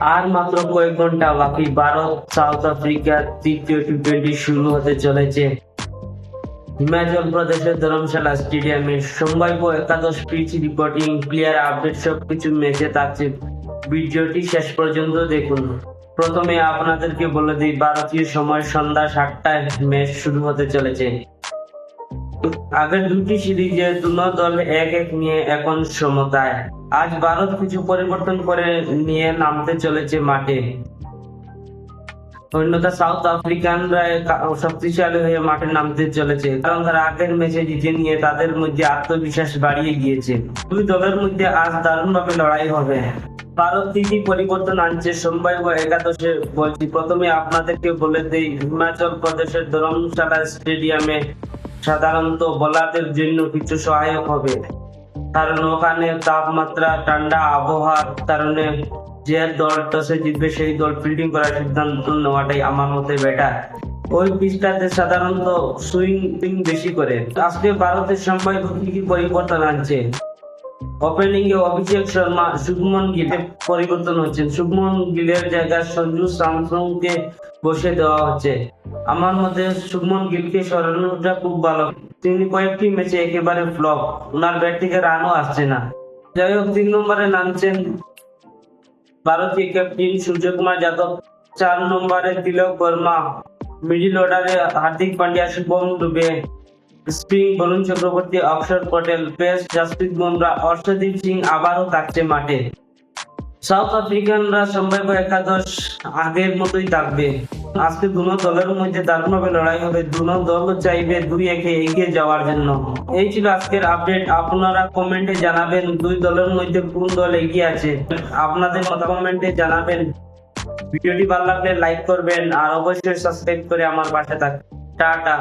আর মাত্র কয়েক ঘণ্টা বাকি, ভারত, সাউথ আফ্রিকার তৃতীয় টি টোয়েন্টি শুরু হতে চলেছে। হিমাচল প্রদেশের ধর্মশালা স্টেডিয়ামে সম্ভাব্য একাদশ পিচ রিপোর্টিং প্লেয়ার আপডেট সবকিছু ম্যাচে থাকছে। ভিডিওটি শেষ পর্যন্ত দেখুন। প্রথমে আপনাদেরকে বলে দিই, ভারতীয় সময় সন্ধ্যা সাতটায় ম্যাচ শুরু হতে চলেছে। আগের দুটি সিরিজে দুনো দল এক এক নিয়ে এখন সমতায়। আজ ভারত কিছু পরিবর্তন করে নিয়ে নামতে চলেছে মাঠে। অন্যথা সাউথ আফ্রিকানরা শক্তিশালী হয়ে মাঠে নামতে চলেছে। কারণ তারা আগের ম্যাচে জিতে নিয়ে তাদের মধ্যে আত্মবিশ্বাস বাড়িয়ে গিয়েছে। দুই দলের মধ্যে আজ দারুণভাবে লড়াই হবে। ভারত কি কি পরিবর্তন আনছে। সম্ভাব্য একাদশে বলছি। প্রথমে আপনাদেরকে বলে দেই, হিমাচল প্রদেশের ধর্মশালা স্টেডিয়ামে সাধারণত বোলারদের জন্য কিছু সহায়ক হবে। কারণ ওখানে তাপমাত্রা, ঠান্ডা আবহাওয়ার কারণে যে দল টসে জিতবে, সেই দল ফিল্ডিং করার সিদ্ধান্ত নেওয়াটাই আমার মতে বেটার ওই পিচটাতে সাধারণত সুইং বেশি করে। আজকে ভারতের সম্ভাব্য কি কি পরিবর্তন আনছে? ওপেনিং এ অভিষেক শর্মা শুভমন গিলে পরিবর্তন হচ্ছে। শুভমন গিলের জায়গায় সঞ্জু স্যামসংকে বসে দেওয়া হচ্ছে। আমার মতে শুভমন গিলকে সরানোটা খুব ভালো। তিনি কয়েকটি ম্যাচে একেবারে ফ্লপ। ওনার ব্যাট থেকে রানও আসছে না। যাই হোক, তিন নম্বরে নামছেন ভারতীয় ক্যাপ্টেন সূর্যকুমার যাদব। চার নম্বরে তিলক বর্মা। মিডিল অর্ডারে হার্দিক পান্ডিয়া, শুভম দুবে। স্পিন বরুণ চক্রবর্তী, অক্ষর পটেল, পেস জাসপ্রীত বুমরা, অর্শদীপ সিং আবারও থাকছে মাঠে। সাউথ আফ্রিকানরা সম্ভাব্য একাদশ আগের মতোই থাকবে। আজকে দুনো দলের মধ্যে দারুণভাবে লড়াই হবে। দুনো দল চাইবে দুই একে এগিয়ে যাওয়ার জন্য। এই ছিল আজকের আপডেট। আপনারা কমেন্টে জানাবেন দুই দলের মধ্যে কোন দল এগিয়ে আছে। আপনাদের মত কমেন্টে জানাবেন। ভিডিওটি ভালো লাগলে লাইক করবেন আর অবশ্যই সাবস্ক্রাইব করে আমার পাশে থাকবেন টাটা।